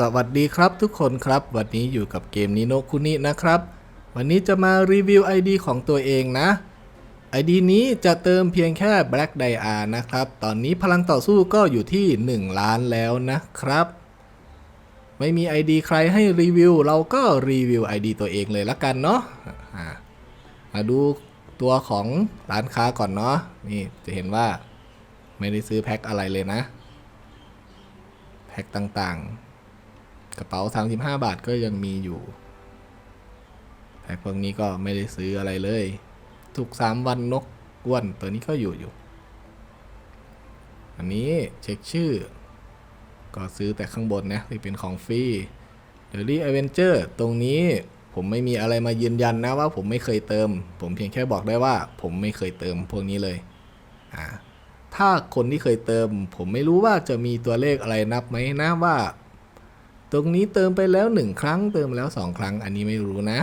สวัสดีครับทุกคนครับ วันนี้อยู่กับเกมนิโนคุนินะครับ วันนี้จะมารีวิว ID ของตัวเองนะ ID นี้จะเติมเพียงแค่ Black d i a นะครับ ตอนนี้พลังต่อสู้ก็อยู่ที่ 1 ล้านแล้วนะครับ ไม่มี ID ใครให้รีวิว เราก็รีวิว ID ตัวเองเลยละกันเนาะมาดูตัวของร้านค้าก่อนเนาะนี่จะเห็นว่าไม่ได้ซื้อแพ็คอะไรเลยนะ แพ็คต่างๆ กระเป๋า 35 บาทก็ยังมีอยู่แพ็คพวกนี้ก็ไม่ได้ซื้ออะไรเลย ทุก 3 วันนกอ้วนตัวนี้ก็อยู่อยู่ อันนี้เช็คชื่อ ก็ซื้อแต่ข้างบนนะที่เป็นของฟรีเดลี่อเวนเจอร์ตรงนี้ผมไม่มีอะไรมายืนยันนะว่าผมไม่เคยเติม ผมเพียงแค่บอกได้ว่า ผมไม่เคยเติมพวกนี้เลยอ่าถ้าคนที่เคยเติม ผมไม่รู้ว่าจะมีตัวเลขอะไรนับไหมนะว่า ตรงนี้เติมไปแล้วหนึ่งครั้ง เติมแล้วสองครั้ง อันนี้ไม่รู้นะ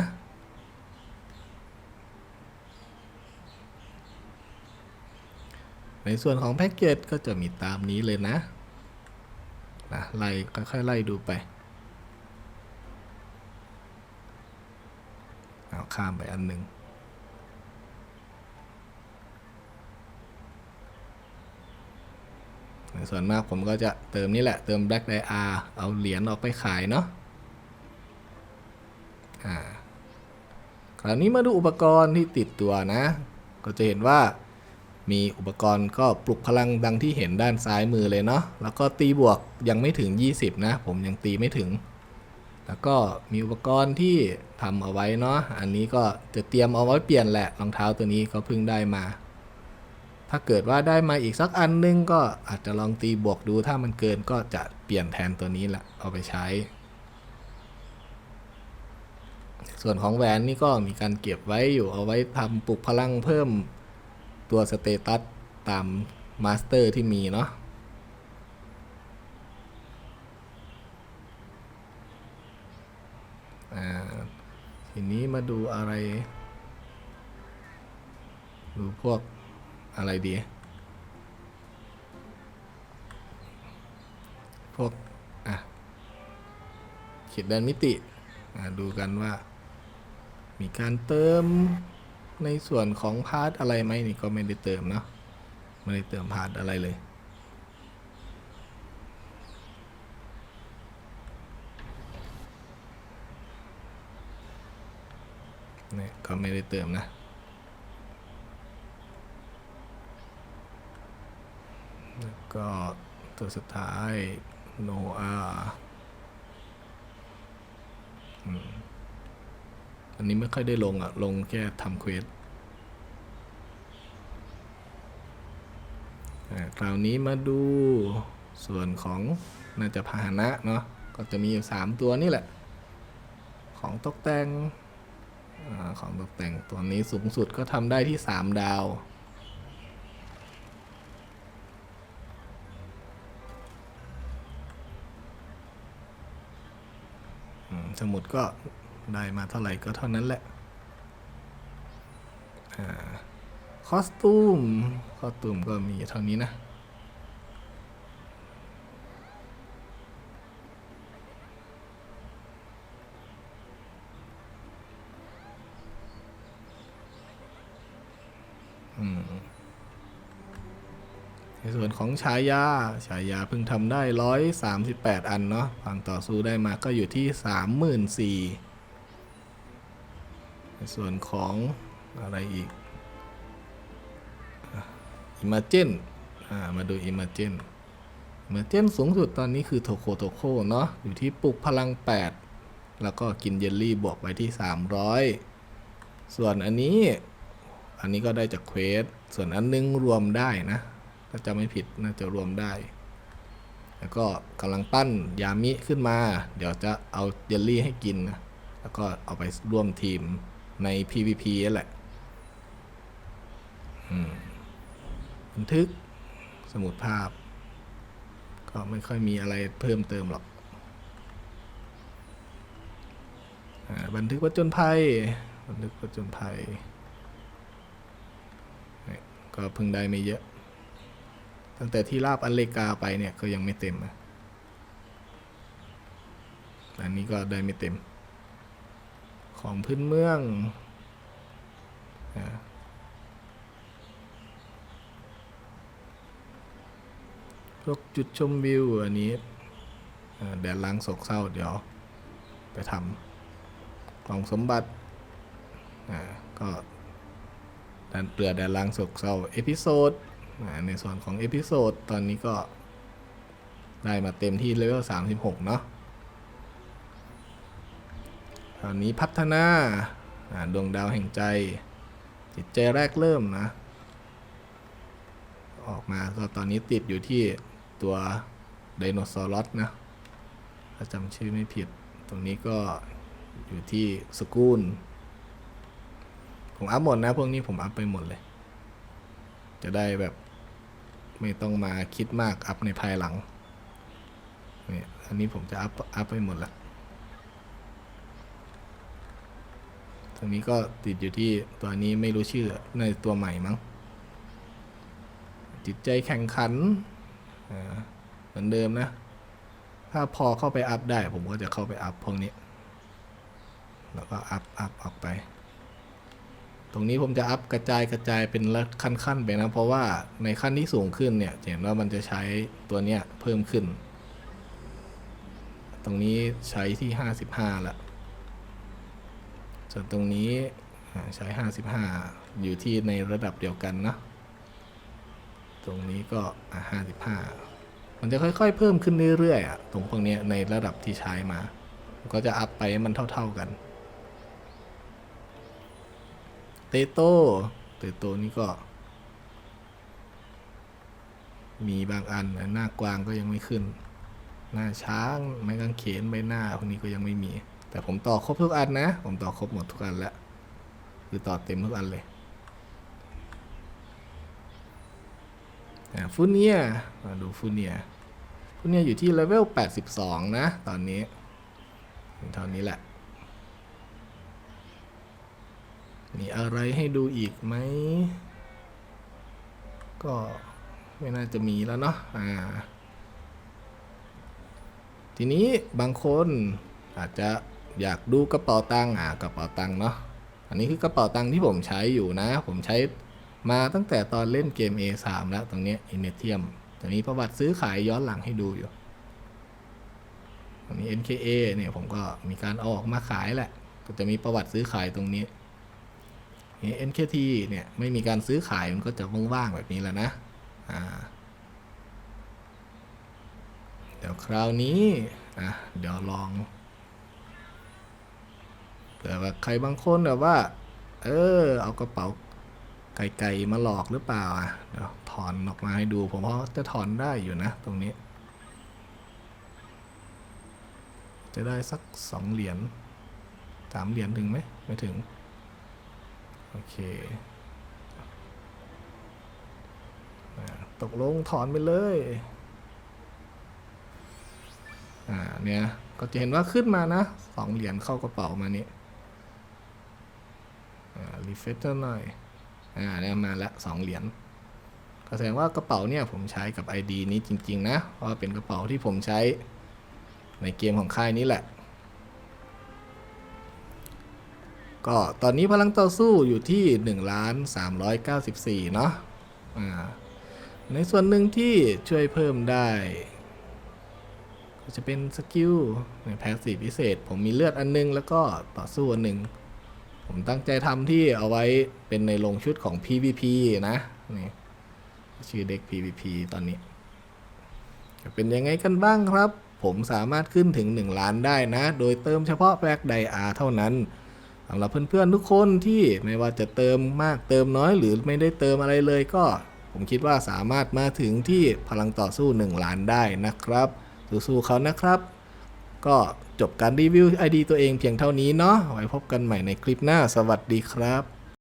ในส่วนของแพ็กเกจก็จะมีตามนี้เลยนะนะไล่ค่อยๆไล่ดูไปเอาข้ามไปอันหนึ่ง ใน ส่วนมากผมก็จะเติมนี่แหละ เติม Black d i a เอาเหรียญออกไปขายเนาะอ่าคราวนี้มาดูอุปกรณ์ที่ติดตัวนะ ก็จะเห็นว่ามีอุปกรณ์ก็ปลุกพลังดังที่เห็นด้านซ้ายมือเลยเนาะ แล้วก็ตีบวกยังไม่ถึง 20 นะ ผมยังตีไม่ถึง แล้วก็มีอุปกรณ์ที่ทำเอาไว้เนาะ อันนี้ก็จะเตรียมเอาไว้เปลี่ยนแหละรองเท้าตัวนี้ก็เพิ่งได้มา ถ้าเกิดว่าได้มาอีกสักอันนึงก็อาจจะลองตีบวกดู ถ้ามันเกินก็จะเปลี่ยนแทนตัวนี้แหละเอาไปใช้ ส่วนของแหวนนี่ก็มีการเก็บไว้อยู่เอาไว้ทำปลุกพลังเพิ่มตัวสเตตัสตามมาสเตอร์ที่มีเนาะอ่าทีนี้มาดูอะไร ดูพวก อะไรดี พวก อะขีดแดนมิติ ดูกันว่า มีการเติมในส่วนของพาร์ทอะไรไหมนี่ก็ไม่ได้เติมเนาะไม่ได้เติมพาร์ทอะไรเลยเนี่ยก็ไม่ได้เติมนะ แล้วก็ตัวสุดท้ายโนอาอันนี้ไม่ค่อยได้ลงอะ ลงแค่ทำเควสคราวนี้มาดูส่วนของน่าจะพาหนะเนาะก็จะมีอยู่สามตัวนี่แหละ ของตกแต่งอของตกแต่งตัวนี้สูงสุดก็ทำได้ที่ 3 ดาว สมุดก็ได้มาเท่าไหร่ก็เท่านั้นแหละอคอสตูม คอสตูมก็มีเท่านี้นะ อืม ในส่วนของฉายาฉายาเพิ่งทำได้ 138 อันเนาะฝั่งต่อสู้ได้มาก็อยู่ที่ 34,000ในส่วนของอะไรอีกอิมาเจนมาดูอิมาเจนอิมาเจนสูงสุดตอนนี้คือโทโคโทโคเนาะอยู่ที่ปลุกพลัง 8 แล้วก็กินเยลลี่บวกไว้ที่ 300 ส่วนอันนี้อันนี้ก็ได้จากเควส ส่วนอันนึงรวมได้นะ ถ้าจะไม่ผิดน่าจะรวมได้ แล้วก็กำลังปั้นยามิขึ้นมา เดี๋ยวจะเอาเยลลี่ให้กินนะแล้วก็เอาไปร่วมทีมใน PVP นั่นแหละบันทึกสมุดภาพ ก็ไม่ค่อยมีอะไรเพิ่มเติมหรอกอบันทึกวัจจนภัย บันทึกวัจจนภัย ก็เพิ่งได้ไม่เยอะ ตั้งแต่ที่ลาบอันเลกาไปเนี่ยก็ยังไม่เต็มนะอันนี้ก็ได้ไม่เต็ม ของพื้นเมืองอพวกจุดชมวิวอันนี้แดนล้างโศกเศร้าเดี๋ยว ไปทำกล่องสมบัติก็ดันเปลือแดนล้างโศกเศร้า เอพิโซด ในส่วนของเอพิโซดตอนนี้ก็ได้มาเต็มที่เลเวล36 เนาะคราวนี้พัฒนาาดวงดาวแห่งใจ จิตใจแรกเริ่มนะ ออกมาก็ตอนนี้ติดอยู่ที่ตัวไดโนเสาร์นะถ้าจำชื่อไม่ผิด ตรงนี้ก็อยู่ที่สกูล ผมอัพหมดนะ พวกนี้ผมอัพไปหมดเลย จะได้แบบ ไม่ต้องมาคิดมากอัพในภายหลังเนี่ยอันนี้ผมจะอัพอัพไปหมดล้วตรงนี้ก็ติดอยู่ที่ตัวนี้ไม่รู้ชื่อในตัวใหม่มั้ง จิตใจแข่งขันเหมือนเดิมนะ ถ้าพอเข้าไปอัพได้ผมก็จะเข้าไปอัพพวกนี้ แล้วก็อัพอัพออกไป ตรงนี้ผมจะอัพกระจายกระจายเป็นละขั้นๆไปนะ เพราะว่าในขั้นที่สูงขึ้นเนี่ยเห็นว่ามันจะใช้ตัวเนี้ยเพิ่มขึ้น ตรงนี้ใช้ที่ 55ละส่วนตรงนี้อ่าใช้ 55 อยู่ที่ในระดับเดียวกันนะ ตรงนี้ก็ 55 มันจะค่อยๆ เพิ่มขึ้นเรื่อยๆอะตรงพวกนี้ในระดับที่ใช้มา ก็จะอัพไปให้มันเท่า ๆกัน เตโต้เตโต้นี่ก็ มีบางอันหน้ากวางก็ยังไม่ขึ้น หน้าช้างไม้กางเขนใบหน้าพวกนี้ก็ยังไม่มี แต่ผมต่อครบทุกอันนะ ผมต่อครบหมดทุกอันแล้วคือต่อเต็มทุกอันเลยฟูเนียมาดูฟูเนียฟูเนียอยู่ที่เลเวล82 นะ ตอนนี้เท่านี้แหละ มีอะไรให้ดูอีกไหม ก็ไม่น่าจะมีแล้วเนาะอ่า ทีนี้บางคนอาจจะอยากดูกระเป๋าตังค์อ่ากระเป๋าตังค์เนาะอันนี้คือกระเป๋าตังค์ที่ผมใช้อยู่นะ ผมใช้มาตั้งแต่ตอนเล่นเกม A3 แล้วตรงนี้อินเนเทียมตรงนี้ประวัติซื้อขายย้อนหลังให้ดูอยู่ตรงนี้ NKA เนี่ยผมก็มีการออกมาขายแหละ ก็จะมีประวัติซื้อขายตรงนี้ NKT เนี่ยไม่มีการซื้อขายมันก็จะว่างๆแบบนี้แหละนะเดี๋ยวคราวนี้อะเดี๋ยวลองเผื่อว่าใครบางคนแบบว่า เออ เอากระเป๋าไก่ๆมาหลอกหรือเปล่าอะเดี๋ยวถอนออกมาให้ดูผมเพราจะถอนได้อยู่นะ ตรงนี้ จะได้สักสองเหรียญสามเหรียญถึงไหมไม่ถึง โอเคตกลงถอนไปเลยอ่าเนี่ยก็จะเห็นว่าขึ้นมานะสองเหรียญเข้ากระเป๋ามานี่อ่ารีเฟซหน่อยอ่าเนี่ยมาละสองเหรียญก็แสดงว่ากระเป๋าเนี่ยผมใช้กับ ID นี้จริง ๆ นะเพราะเป็นกระเป๋าที่ผมใช้ในเกมของค่ายนี้แหละ ก็ตอนนี้พลังต่อสู้อยู่ที่1ล้าน394 เนาะอ่าในส่วนหนึ่งที่ช่วยเพิ่มได้ ก็จะเป็นสกิลในแพสซีฟพิเศษ ผมมีเลือดอันนึง แล้วก็ต่อสู้อันหนึ่งผมตั้งใจทำที่เอาไว้เป็นในลงชุดของ PVP นะนี่ชื่อเด็ก PVP ตอนนี้ จะเป็นยังไงกันบ้างครับ ผมสามารถขึ้นถึง 1 ล้านได้นะ โดยเติมเฉพาะแบล็กไดอาเท่านั้นำหรับเพื่อนๆทุกคนที่ไม่ว่าจะเติมมากเติมน้อย หรือไม่ได้เติมอะไรเลยก็ ผมคิดว่าสามารถมาถึงที่พลังต่อสู้ 1 ล้านได้นะครับ สู้ๆเขานะครับ ก็จบการรีวิว ID ตัวเองเพียงเท่านี้เนาะไว้พบกันใหม่ในคลิปหน้า สวัสดีครับ